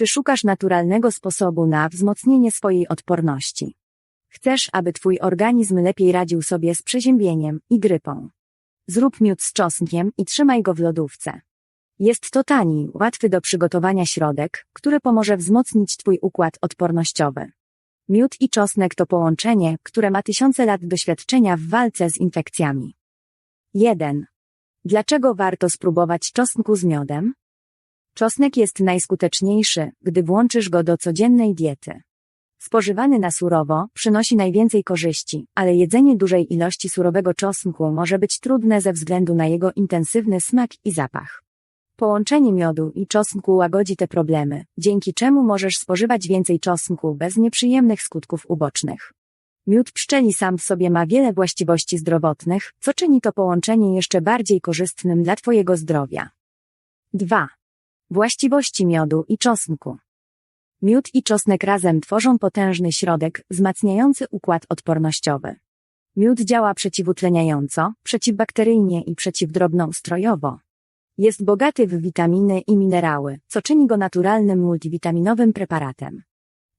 Czy szukasz naturalnego sposobu na wzmocnienie swojej odporności? Chcesz, aby twój organizm lepiej radził sobie z przeziębieniem i grypą? Zrób miód z czosnkiem i trzymaj go w lodówce. Jest to tani, łatwy do przygotowania środek, który pomoże wzmocnić twój układ odpornościowy. Miód i czosnek to połączenie, które ma tysiące lat doświadczenia w walce z infekcjami. 1. Dlaczego warto spróbować czosnku z miodem? Czosnek jest najskuteczniejszy, gdy włączysz go do codziennej diety. Spożywany na surowo przynosi najwięcej korzyści, ale jedzenie dużej ilości surowego czosnku może być trudne ze względu na jego intensywny smak i zapach. Połączenie miodu i czosnku łagodzi te problemy, dzięki czemu możesz spożywać więcej czosnku bez nieprzyjemnych skutków ubocznych. Miód pszczeli sam w sobie ma wiele właściwości zdrowotnych, co czyni to połączenie jeszcze bardziej korzystnym dla Twojego zdrowia. 2. Właściwości miodu i czosnku. Miód i czosnek razem tworzą potężny środek wzmacniający układ odpornościowy. Miód działa przeciwutleniająco, przeciwbakteryjnie i przeciwdrobnoustrojowo. Jest bogaty w witaminy i minerały, co czyni go naturalnym multivitaminowym preparatem.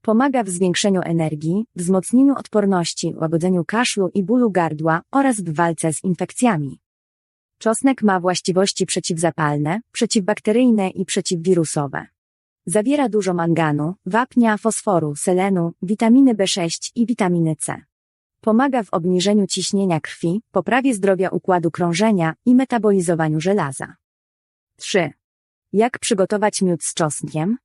Pomaga w zwiększeniu energii, wzmocnieniu odporności, łagodzeniu kaszlu i bólu gardła oraz w walce z infekcjami. Czosnek ma właściwości przeciwzapalne, przeciwbakteryjne i przeciwwirusowe. Zawiera dużo manganu, wapnia, fosforu, selenu, witaminy B6 i witaminy C. Pomaga w obniżeniu ciśnienia krwi, poprawie zdrowia układu krążenia i metabolizowaniu żelaza. 3. Jak przygotować miód z czosnkiem?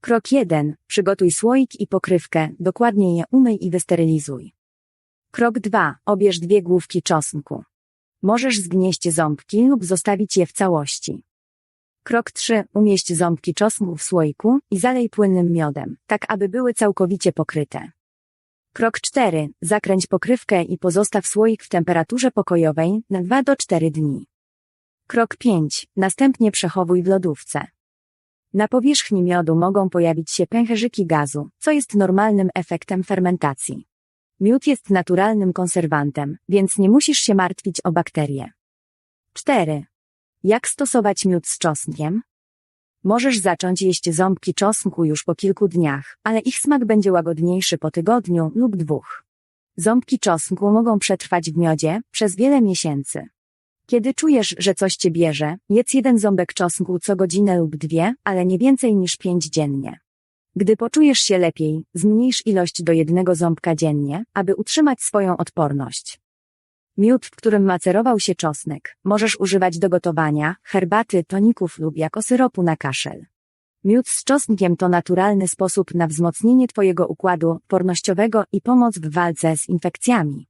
Krok 1. Przygotuj słoik i pokrywkę, dokładnie je umyj i wysterylizuj. Krok 2. Obierz dwie główki czosnku. Możesz zgnieść ząbki lub zostawić je w całości. Krok 3. Umieść ząbki czosnku w słoiku i zalej płynnym miodem, tak aby były całkowicie pokryte. Krok 4. Zakręć pokrywkę i pozostaw słoik w temperaturze pokojowej na 2 do 4 dni. Krok 5. Następnie przechowuj w lodówce. Na powierzchni miodu mogą pojawić się pęcherzyki gazu, co jest normalnym efektem fermentacji. Miód jest naturalnym konserwantem, więc nie musisz się martwić o bakterie. 4. Jak stosować miód z czosnkiem? Możesz zacząć jeść ząbki czosnku już po kilku dniach, ale ich smak będzie łagodniejszy po tygodniu lub dwóch. Ząbki czosnku mogą przetrwać w miodzie przez wiele miesięcy. Kiedy czujesz, że coś cię bierze, jedz jeden ząbek czosnku co godzinę lub dwie, ale nie więcej niż pięć dziennie. Gdy poczujesz się lepiej, zmniejsz ilość do jednego ząbka dziennie, aby utrzymać swoją odporność. Miód, w którym macerował się czosnek, możesz używać do gotowania, herbaty, toników lub jako syropu na kaszel. Miód z czosnkiem to naturalny sposób na wzmocnienie Twojego układu odpornościowego i pomoc w walce z infekcjami.